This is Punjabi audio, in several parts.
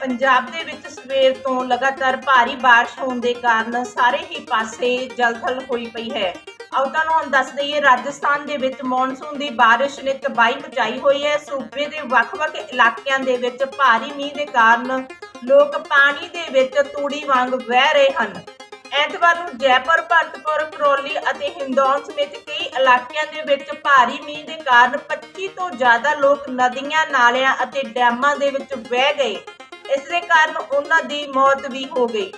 ਪੰਜਾਬ ਦੇ ਵਿੱਚ ਸਵੇਰ ਤੋਂ ਲਗਾਤਾਰ ਭਾਰੀ ਬਾਰਿਸ਼ ਹੋਣ ਦੇ ਕਾਰਨ ਸਾਰੇ ਹੀ ਪਾਸੇ ਜਲਥਲ ਹੋਈ ਪਈ ਹੈ। ਆਓ ਤੁਹਾਨੂੰ ਹੁਣ ਦੱਸ ਦਈਏ, ਰਾਜਸਥਾਨ ਦੇ ਵਿੱਚ ਮੌਨਸੂਨ ਦੀ ਬਾਰਿਸ਼ ਨੇ ਤਬਾਹੀ ਮਚਾਈ ਹੋਈ ਹੈ। ਸੂਬੇ ਦੇ ਵੱਖ-ਵੱਖ ਇਲਾਕਿਆਂ ਦੇ ਵਿੱਚ ਭਾਰੀ ਮੀਂਹ ਦੇ ਕਾਰਨ ਲੋਕ ਪਾਣੀ ਦੇ ਵਿੱਚ ਤੂੜੀ ਵਾਂਗ ਵਹਿ ਰਹੇ ਹਨ। ਐਤਵਾਰ ਨੂੰ ਜੈਪੁਰ, ਭਰਤਪੁਰ, ਕਰੋਲੀ ਅਤੇ ਹਿੰਦੌਨ ਸਮੇਤ ਕਈ ਇਲਾਕਿਆਂ ਦੇ ਵਿੱਚ ਭਾਰੀ ਮੀਂਹ ਦੇ ਕਾਰਨ 25 ਤੋਂ ਜ਼ਿਆਦਾ ਲੋਕ ਨਦੀਆਂ, ਨਾਲਿਆਂ ਅਤੇ ਡੈਮਾਂ ਦੇ ਵਿੱਚ ਵਹਿ ਗਏ। ਇਸ ਦੇ ਕਾਰਨ ਉਹਨਾਂ ਦੀ ਮੌਤ ਵੀ ਹੋ ਗਈ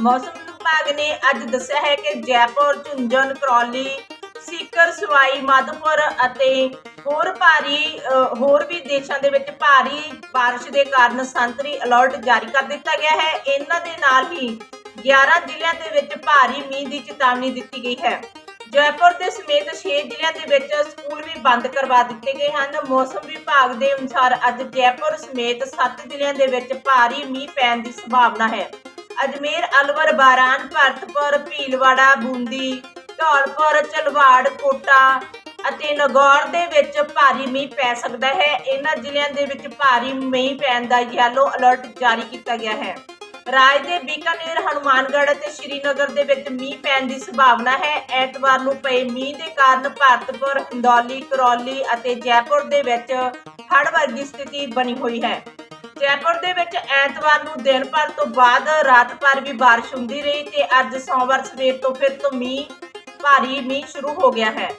ਮੌਸਮ ਵਿਭਾਗ ਨੇ ਅੱਜ ਦੱਸਿਆ ਹੈ ਕਿ ਜੈਪੁਰ ਝੁੰਝਨ ਕਰੌਲੀ ਸੀਕਰ ਸਵਾਈ ਮਾਧੋਪੁਰ ਅਤੇ ਹੋਰ ਭਾਰੀ ਅ, ਹੋਰ ਵੀ ਦੇਸ਼ਾਂ ਦੇ ਵਿੱਚ ਭਾਰੀ بارش ਦੇ ਕਾਰਨ ਸੰਤਰੀ ਅਲਰਟ ਜਾਰੀ ਕਰ ਦਿੱਤਾ ਗਿਆ ਹੈ ਇਹਨਾਂ ਦੇ ਨਾਲ ਹੀ 11 ਜ਼ਿਲ੍ਹਿਆਂ ਦੇ ਵਿੱਚ ਭਾਰੀ ਮੀਂਹ ਦੀ ਚੇਤਾਵਨੀ ਦਿੱਤੀ ਗਈ ਹੈ ਜੈਪੁਰ ਦੇ ਸਮੇਤ 6 ਜ਼ਿਲ੍ਹਿਆਂ ਦੇ ਵਿੱਚ ਸਕੂਲ ਵੀ ਬੰਦ ਕਰਵਾ ਦਿੱਤੇ ਗਏ ਹਨ। ਮੌਸਮ ਵਿਭਾਗ ਦੇ ਅਨੁਸਾਰ ਅੱਜ ਜੈਪੁਰ ਸਮੇਤ 7 ਜ਼ਿਲ੍ਹਿਆਂ ਦੇ ਵਿੱਚ ਭਾਰੀ ਮੀਂਹ ਪੈਣ ਦੀ ਸੰਭਾਵਨਾ ਹੈ। ਅਜਮੇਰ, ਅਲਵਰ, ਬਾਰਾਨ, ਭਰਤਪੁਰ, ਭੀਲਵਾੜਾ, ਬੂੰਦੀ, ਧੌਲਪੁਰ ਚਲਵਾੜ ਕੋਟਾ ਅਤੇ ਨਗੌਰ ਦੇ ਵਿੱਚ ਭਾਰੀ ਮੀਂਹ ਪੈ ਸਕਦਾ ਹੈ। ਇਹਨਾਂ ਜ਼ਿਲ੍ਹਿਆਂ ਦੇ ਵਿੱਚ ਭਾਰੀ ਮੀਂਹ ਪੈਣ ਦਾ ਯੈਲੋ ਅਲਰਟ ਜਾਰੀ ਕੀਤਾ ਗਿਆ ਹੈ। ਰਾਜ ਦੇ ਬੀਕਾਨੇਰ, ਹਨੂਮਾਨਗੜ੍ਹ ਅਤੇ ਸ਼੍ਰੀਨਗਰ ਦੇ ਵਿੱਚ ਮੀਂਹ ਪੈਣ ਦੀ ਸੰਭਾਵਨਾ ਹੈ। ਐਤਵਾਰ ਨੂੰ ਪਏ ਮੀਂਹ ਦੇ ਕਾਰਨ ਭਾਰਤਪੁਰ, ਹਿੰਦੌਲੀ, ਕਰੌਲੀ ਅਤੇ ਜੈਪੁਰ ਦੇ ਵਿੱਚ ਹੜ੍ਹ ਵਰਗੀ ਸਥਿਤੀ ਬਣੀ ਹੋਈ ਹੈ। ਜੈਪੁਰ ਦੇ ਵਿੱਚ ਐਤਵਾਰ ਨੂੰ ਦਿਨ ਭਰ ਤੋਂ ਬਾਅਦ ਰਾਤ ਭਰ ਵੀ ਬਾਰਿਸ਼ ਹੁੰਦੀ ਰਹੀ ਤੇ ਅੱਜ ਸੋਮਵਾਰ ਸਵੇਰ ਤੋਂ ਫਿਰ ਤੋਂ ਮੀਂਹ, ਭਾਰੀ ਮੀਂਹ ਸ਼ੁਰੂ ਹੋ ਗਿਆ ਹੈ।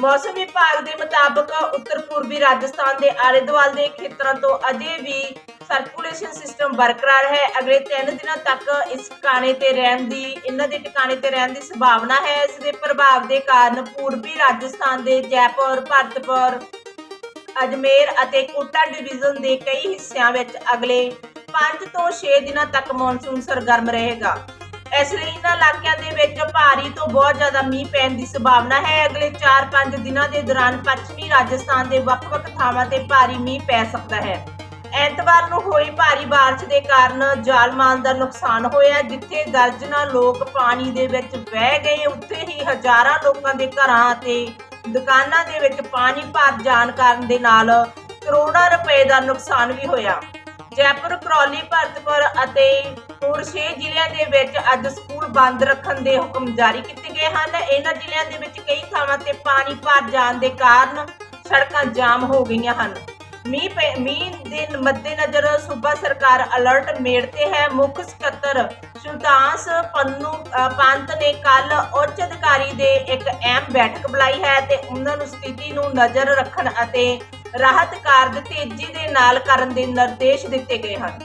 ਮੌਸਮ ਵਿਭਾਗ ਦੇ ਮੁਤਾਬਕ ਉੱਤਰ ਪੂਰਬੀ ਰਾਜਸਥਾਨ ਦੇ ਆਲੇ ਦੁਆਲੇ ਦੇ ਖੇਤਰਾਂ ਤੋਂ ਅਜੇ ਵੀ ਸਰਕੂਲੇਸ਼ਨ ਸਿਸਟਮ ਬਰਕਰਾਰ ਹੈ। ਅਗਲੇ 3 ਦਿਨਾਂ ਤੱਕ ਇਸ ਟਿਕਾਣੇ ਤੇ ਰਹਿਣ ਦੀ, ਇਹਨਾਂ ਦੇ ਟਿਕਾਣੇ ਤੇ ਰਹਿਣ ਦੀ ਸੰਭਾਵਨਾ ਹੈ। ਇਸ ਦੇ ਪ੍ਰਭਾਵ ਦੇ ਕਾਰਨ ਪੂਰਬੀ ਰਾਜਸਥਾਨ ਦੇ ਜੈਪੁਰ, ਭਰਤਪੁਰ, ਅਜਮੇਰ ਅਤੇ ਕੋਟਾ ਡਿਵੀਜ਼ਨ ਦੇ ਕਈ ਹਿੱਸਿਆਂ ਵਿੱਚ ਅਗਲੇ 5 ਤੋਂ 6 ਦਿਨਾਂ ਤੱਕ ਮੌਨਸੂਨ ਸਰਗਰਮ ਰਹੇਗਾ। ਇਸ ਲਈ ਇਹਨਾਂ ਇਲਾਕਿਆਂ ਦੇ ਵਿੱਚ ਭਾਰੀ ਤੋਂ ਬਹੁਤ ਜ਼ਿਆਦਾ ਮੀਂਹ ਪੈਣ ਦੀ ਸੰਭਾਵਨਾ ਹੈ। ਅਗਲੇ 4-5 ਦਿਨਾਂ ਦੇ ਦੌਰਾਨ ਪੱਛਮੀ ਰਾਜਸਥਾਨ ਦੇ ਵੱਖ-ਵੱਖ ਥਾਵਾਂ ਤੇ ਭਾਰੀ ਮੀਂਹ ਪੈ ਸਕਦਾ ਹੈ। ਐਤਵਾਰ ਨੂੰ ਹੋਈ ਭਾਰੀ ਬਾਰਿਸ਼ ਦੇ ਕਾਰਨ ਜਾਨਮਾਲ ਦਾ ਨੁਕਸਾਨ ਹੋਇਆ ਜਿੱਥੇ ਦਰਜਨਾਂ ਲੋਕ ਪਾਣੀ ਦੇ ਵਿੱਚ ਵਹਿ ਗਏ। ਉੱਥੇ ਹੀ ਹਜ਼ਾਰਾਂ ਲੋਕਾਂ ਦੇ ਘਰਾਂ ਅਤੇ ਦੁਕਾਨਾਂ ਦੇ ਵਿੱਚ ਪਾਣੀ ਭਰ ਜਾਣ ਕਾਰਨ ਦੇ ਨਾਲ ਕਰੋੜਾਂ ਰੁਪਏ ਦਾ ਨੁਕਸਾਨ ਵੀ ਹੋਇਆ। ਜੈਪੁਰ ਕਰੌਲੀ ਭਰਤਪੁਰ ਅਤੇ ਹੋਰ 6 ਜ਼ਿਲ੍ਹਿਆਂ ਦੇ ਵਿੱਚ ਅੱਜ ਸਕੂਲ ਬੰਦ ਰੱਖਣ ਦੇ ਹੁਕਮ ਜਾਰੀ ਕੀਤੇ ਗਏ ਹਨ। ਇਹਨਾਂ ਜ਼ਿਲ੍ਹਿਆਂ ਦੇ ਵਿੱਚ ਕਈ ਥਾਵਾਂ ਤੇ ਪਾਣੀ ਭਰ ਜਾਣ ਦੇ ਕਾਰਨ ਸੜਕਾਂ ਜਾਮ ਹੋ ਗਈਆਂ ਹਨ। ਮੀਂਹ ਮੀਂਹ ਦੇ ਮੱਦੇਨਜ਼ਰ ਸੂਬਾ ਸਰਕਾਰ ਅਲਰਟ ਮੇੜ ਤੇ ਹੈ। ਮੁੱਖ ਸਕੱਤਰ ਸੁਲਤਾਨਸ ਪੰਨੂ ਪੰਤ ਨੇ ਕੱਲ ਉੱਚ ਅਧਿਕਾਰੀ ਦੇ ਇੱਕ ਅਹਿਮ ਬੈਠਕ ਬੁਲਾਈ ਹੈ ਤੇ ਉਹਨਾਂ ਨੂੰ ਸਥਿਤੀ ਨੂੰ ਨਜ਼ਰ ਰੱਖਣ ਅਤੇ ਰਾਹਤ ਕਾਰਜ ਤੇਜ਼ੀ ਦੇ ਨਾਲ ਕਰਨ ਦੇ ਨਿਰਦੇਸ਼ ਦਿੱਤੇ ਗਏ ਹਨ।